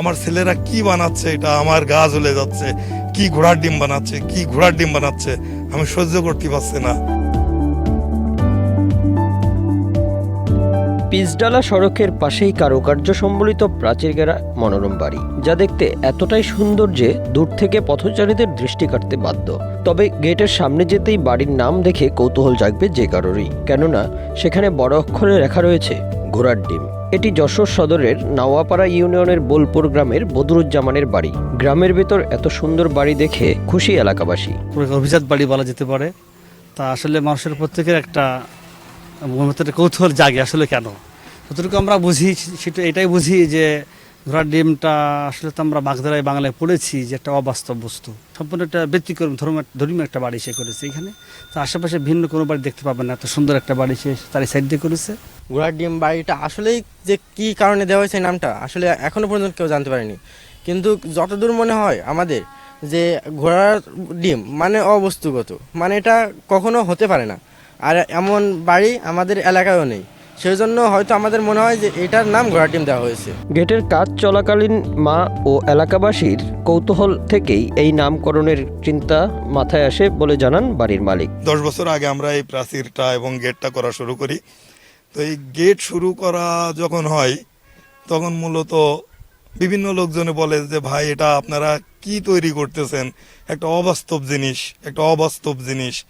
আমার ছেলেরা কি বানাচ্ছে? এটা আমার গা জ্বলে যাচ্ছে। কি ঘোড়ার ডিম বানাচ্ছে? কি ঘোড়ার ডিম বানাচ্ছে? আমি সহ্য করতে পারছি না। পিচডালা সড়কের পাশেই কারুকার্য সম্বলিত প্রাচীর গেরা মনোরম বাড়ি, যা দেখতে এতটাই সুন্দর যে দূর থেকে পথচারীদের দৃষ্টি কাটতে বাধ্য। তবে গেটের সামনে যেতেই বাড়ির নাম দেখে কৌতূহল জাগবে যে কারোরই, কেননা সেখানে বড় অক্ষরে লেখা রয়েছে ঘোড়ার ডিম। এটি যশোর সদরের নাওয়াপাড়া ইউনিয়নের বোলপুর গ্রামের বদরুজ্জামানের বাড়ি। গ্রামের ভেতর এত সুন্দর বাড়ি দেখে খুশি এলাকাবাসী। অভিজাত বাড়ি বলা যেতে পারে। তা আসলে মানুষের প্রত্যেকের একটা কৌতূহল জাগে আসলে কেন? যতটুকু আমরা বুঝি, সেটা এটাই বুঝি যে ঘোড়ার ডিমটা আসলে তো আমরা বাগদারায় বাংলায় পড়েছি যে একটা অবাস্তব বস্তু। সম্পূর্ণ একটা ব্যতিক্রম ধর্ম, ধর্মীয় একটা বাড়ি সে করেছে এখানে। তো আশেপাশে ভিন্ন কোনো বাড়ি দেখতে পাবেন না, এত সুন্দর একটা বাড়ি সে তার সাইড দিয়ে করেছে। ঘোড়ার ডিম বাড়িটা আসলেই যে কি কারণে দেওয়া হয়েছে নামটা, আসলে এখনও পর্যন্ত কেউ জানতে পারেনি। কিন্তু যতদূর মনে হয় আমাদের যে ঘোড়ার ডিম মানে অবস্তুগত মানে এটা কখনো হতে পারে না। আর এমন বাড়ি আমাদের এলাকায়ও নেই। সেই জন্য হয়তো আমাদের মনে হয় যে এটার নাম ঘোড়ার ডিম দেওয়া হয়েছে। গেটের কাজ চলাকালীন মা ও এলাকাবাসীর কৌতূহল থেকেই এই নামকরণের চিন্তা মাথায় আসে বলে জানান বাড়ির মালিক। দশ বছর আগে আমরা এই প্রাচীরটা এবং গেটটা করা শুরু করি। তো এই গেট শুরু করা যখন হয় তখন মূলত বিভিন্ন লোকজনে বলে যে ভাই এটা আপনারা কি তৈরি করতেছেন? একটা অবাস্তব জিনিস একটা অবাস্তব জিনিস।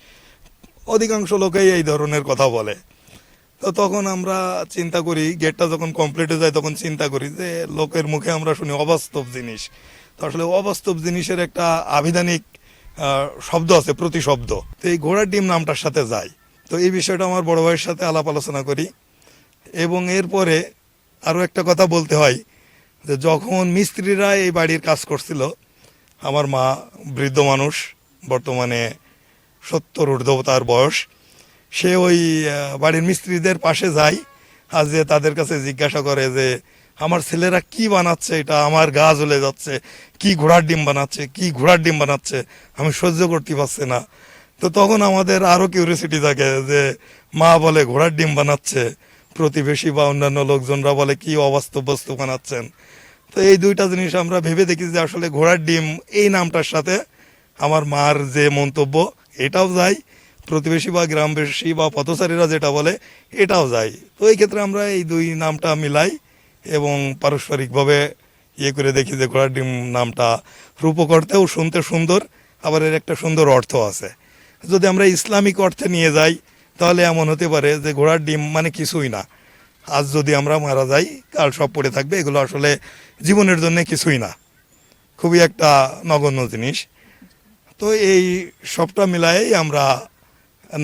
অধিকাংশ লোকেই এই ধরনের কথা বলে। তো তখন আমরা চিন্তা করি গেটটা যখন কমপ্লিট হয়ে যায় তখন চিন্তা করি যে লোকের মুখে আমরা শুনি অবাস্তব জিনিস। তো আসলে অবাস্তব জিনিসের একটা আবিধানিক শব্দ আছে, প্রতিশব্দ। তো এই ঘোড়ার ডিম নামটার সাথে যায়। তো এই বিষয়টা আমার বড় ভাইয়ের সাথে আলাপ আলোচনা করি। এবং এরপরে আরও একটা কথা বলতে হয় যে যখন মিস্ত্রিরা এই বাড়ির কাজ করছিল, আমার মা বৃদ্ধ মানুষ, বর্তমানে সত্তর ঊর্ধ্ব তার বয়স সে ওই বাড়ির মিস্ত্রিদের পাশে যায় আর যে তাদের কাছে জিজ্ঞাসা করে যে, আমার ছেলেরা কি বানাচ্ছে? এটা আমার গা জ্বলে যাচ্ছে। কি ঘোড়ার ডিম বানাচ্ছে? কি ঘোড়ার ডিম বানাচ্ছে? আমি সহ্য করতে পারছি না। তো তখন আমাদের আরও কিউরিয়াসিটি থাকে যে, মা বলে, ঘোড়ার ডিম বানাচ্ছে। প্রতিবেশী বা অন্যান্য লোকজনরা বলে, কি অবাস্তব বস্তু বানাচ্ছেন? তো এই দুইটা জিনিস আমরা ভেবে দেখি যে, আসলে ঘোড়ার ডিম এই নামটার সাথে আমার মার যে মন্তব্য, এটাও যায় প্রতিবেশী বা গ্রামবাসী বা পথচারীরা যেটা বলে, এটাও যায়। তো এই ক্ষেত্রে আমরা এই দুই নামটা মিলাই এবং পারস্পরিকভাবে ইয়ে করে দেখি যে ঘোড়ার ডিম নামটা রূপকর্তেও শুনতে সুন্দর, আবার এর একটা সুন্দর অর্থ আছে। যদি আমরা ইসলামিক অর্থে নিয়ে যাই, তাহলে এমন হতে পারে যে ঘোড়ার ডিম মানে কিছুই না। আজ যদি আমরা মারা যাই, কাল সব পড়ে থাকবে, এগুলো আসলে জীবনের জন্য কিছুই না। খুবই একটা নগণ্য জিনিস। তো এই সবটা মিলায়েই আমরা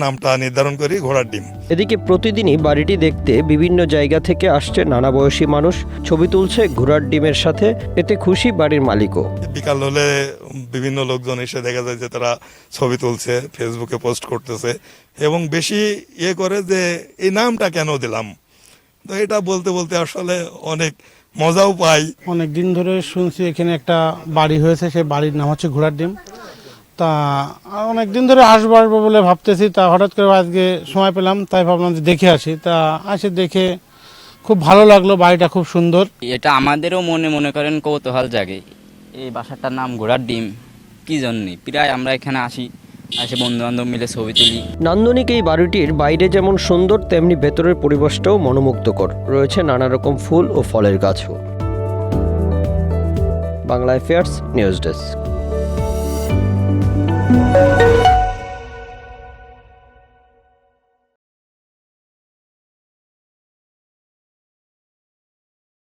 নামটা নির্ধারণ করি ঘোড়ার ডিম। এদিকে প্রতিদিনই বাড়িটি দেখতে বিভিন্ন জায়গা থেকে আসছে নানা বয়সী মানুষ। ছবি তুলছে ঘোড়ার ডিমের সাথে এতে খুশি বাড়ির মালিকও। বিকাল হলে বিভিন্ন লোকজন এসে দেখা যায় যে তারা ছবি তুলছে ফেসবুকে পোস্ট করতেছে এবং বেশি ইয়ে করে যে এই নামটা কেন দিলাম? তো এটা বলতে বলতে আসলে অনেক মজাও পাই। অনেক দিন ধরে শুনছি এখানে একটা বাড়ি হয়েছে সেই বাড়ির নাম হচ্ছে ঘোড়ার ডিম। তা অনেক দিন ধরে আসব আসব বলে ভাবতেছি। তা হঠাৎ করে আজকে সময় পেলাম তাই ভাবলাম যে দেখে আসি। তা আসে দেখে খুব ভালো লাগল বাড়িটা খুব সুন্দর। এটা আমাদেরও মনে মনে করেন কৌতূহল জাগে। এই বাসাটার নাম ঘোড়ার ডিম। কি জন্যে? প্রায় আমরা এখানে আসি আসে বন্ধু বান্ধব মিলে ছবি তুলি। নান্দনিক এই বাড়িটির বাইরে যেমন সুন্দর তেমনি ভেতরের পরিবেশটাও মনোমুগ্ধকর। রয়েছে নানা রকম ফুল ও ফলের গাছও। Bangla affairs news desk. Música